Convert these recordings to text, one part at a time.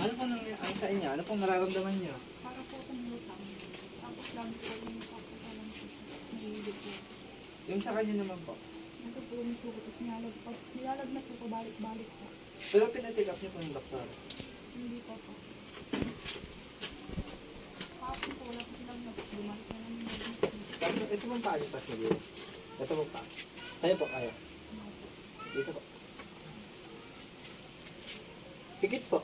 Ano pong nangyayari ang sa inyo? Ano pong nararamdaman niyo? Para po itong lutang. Tapos lang po yung sakit ko lang po. Nahihilip po. Yung sa kanya naman po. Ito po yung sugat. Tapos nilalag, pag nilalag na po pabalik-balik po. Pero pinatik up niyo po ng doktor. Hindi po po. Kapag po wala po silang nag bumalik na lang yung Tapos ito pong paa niyo pa sa liyo. Ito pong paa. Tayo po kayo. Dito po. Pikit po.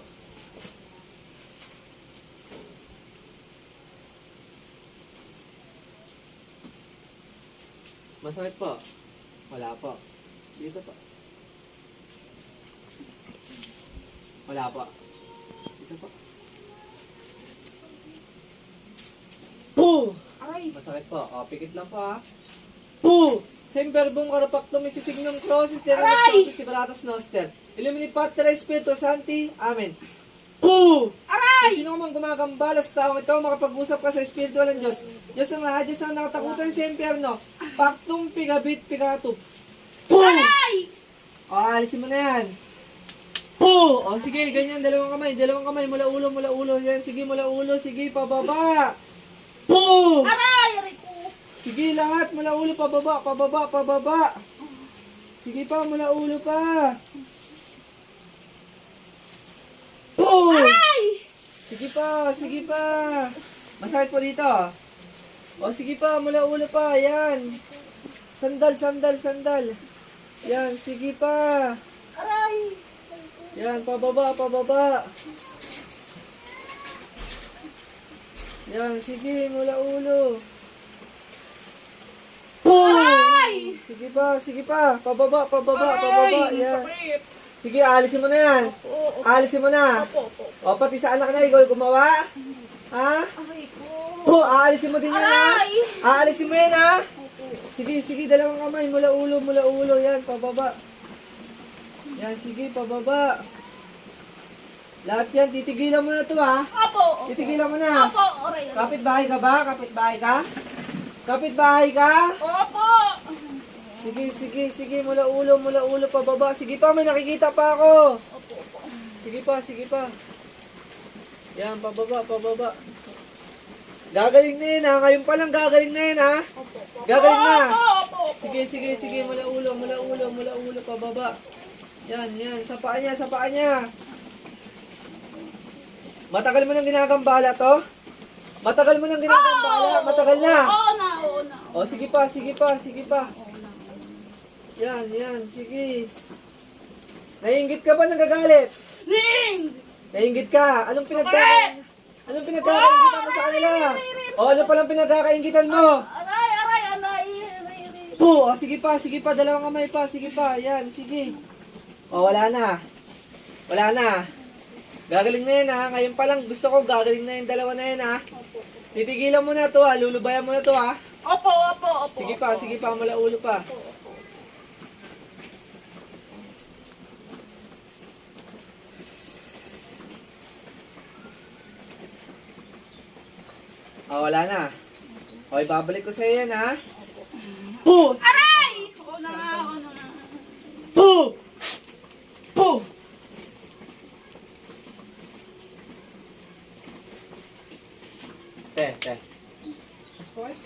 Masakit po. Wala po. Dito po. Wala po. Dito po. Puh! Aray! Masakit po. O, pikit lang po ha. Puh! Sem verbum carpactum isisignum crossis de crossis liberatus noster. Illumini Pater Spiritus Sancti. Amen. Puh! Aray! Kung sino man gumagambala sa taong ito, makapag-usap ka sa Espiritu ng Diyos. Diyos ang lahat, Diyos ang nakatakutan sa impyerno. Pactum pigabit pigatum. Puh! Aray! O, alisin mo na yan. Puh! O, sige, ganyan, dalawang kamay, dalawang kamay, mula ulo, mula ulo. Yan, sige, mula ulo, sige, pababa. Puh! Aray! Aray ko! Sige, lahat, mula ulo, pababa, pababa, pababa. Sige pa, mula ulo pa. Puh! Aray! Sige pa, sige pa. Masakit po dito. O, sige pa, mula ulo pa, yan. Sandal, sandal, sandal. Yan, sige pa. Aray! Yan, pababa, pababa. Yan, sige, mula ulo. Aray! Sige pa, sige pa. Pababa, pababa, pababa. Yan. Sakit! Sige, alisin mo na yan. Oo, opo, Alisin mo na. opo, opo. O, pati sa anak na, ikaw yung gumawa? Ha? Aray ko! O, aalisin mo din yan, ha? Aalisin mo yan, ha? Sige, sige, dalawang kamay. Mula ulo, mula ulo. Yan, pababa. Yan, sige, pababa. Lahat yan, titigilan mo na to, ha? Opo! Titigilan mo na. Opo! Aray! aray. Kapit bahay ka ba? Kapit bahay ka? Kapit bahay ka? Opo! Sige, sige, sige, mula ulo, mula ulo, pababa. Sige pa, may nakikita pa ako. Opo! Opo! Sige pa, sige pa. Yan, pababa, pababa. Gagaling na yun, ha? Ngayon pa lang gagaling na yun, ha? Gagaling na. Sige, sige, sige, mula ulo, mula ulo, mula ulo, pababa. Yan, yan, sa paa niya, sa paa niya. Matagal mo nang ginagambala to? Matagal mo nang ginagambala? Matagal na. Oo na! Oo na! O, sige pa, sige pa, sige pa. Yan, yan, sige. Naiingit ka ba nagagalit? Ring! Naiingit ka? Anong pinagkaka... Anong pinagkakaingitan mo sa kanila? O, ano palang pinagkakaingitan mo? Aray! Aray! Aray! Po, o, sige pa, sige pa, dalawang kamay pa, sige pa, yan, sige. O, wala na. Wala na. Gagaling na yan ha, ngayon pa lang gusto ko gagaling na yung dalawa na yan ha. Titigilan mo na to ha, lulubayan mo na to ha. Opo! Opo! Opo! Sige pa, sige pa, mula ulo pa. O, wala na. O, ibabalik ko sa yan ha. Po! Aray! Oo na nga! Oo na nga! Po! Po! Te, te. Mas po kayo.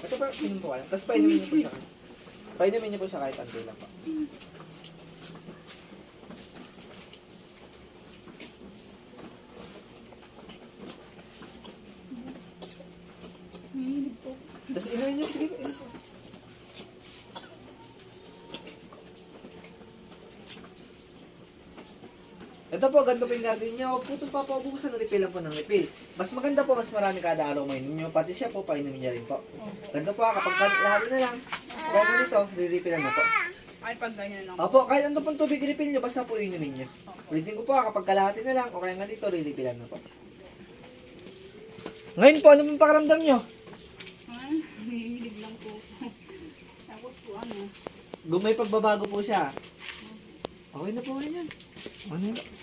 Ito pa, inom po kayo. Tapos painumin niyo po siya. Painumin niyo po siya kahit ang lang po. Inumin niyo, sige. Ito po, ganito po yung gagawin niyo. Huwag po itong papaubusan ng refill lang po ng refill. Mas maganda po, mas marami kada araw mainom niyo. Pati siya po, painumin niya rin po. Ganito po, kapag ka- lahat na lang. Kaya ganito, re-refillan na po. Ay, pag ganyan lang. Opo, kahit ano pong tubig refill niyo, basta po inumin niyo. Ulitin ko po, ah, kapag kalahati na lang, o kaya nga dito, re-refillan na po. Ngayon po, ano pong pakaramdam niyo? Hihilig lang po. Tapos po ano, Gumay pagbabago po siya. Okay na po ngayon yan. Ano na?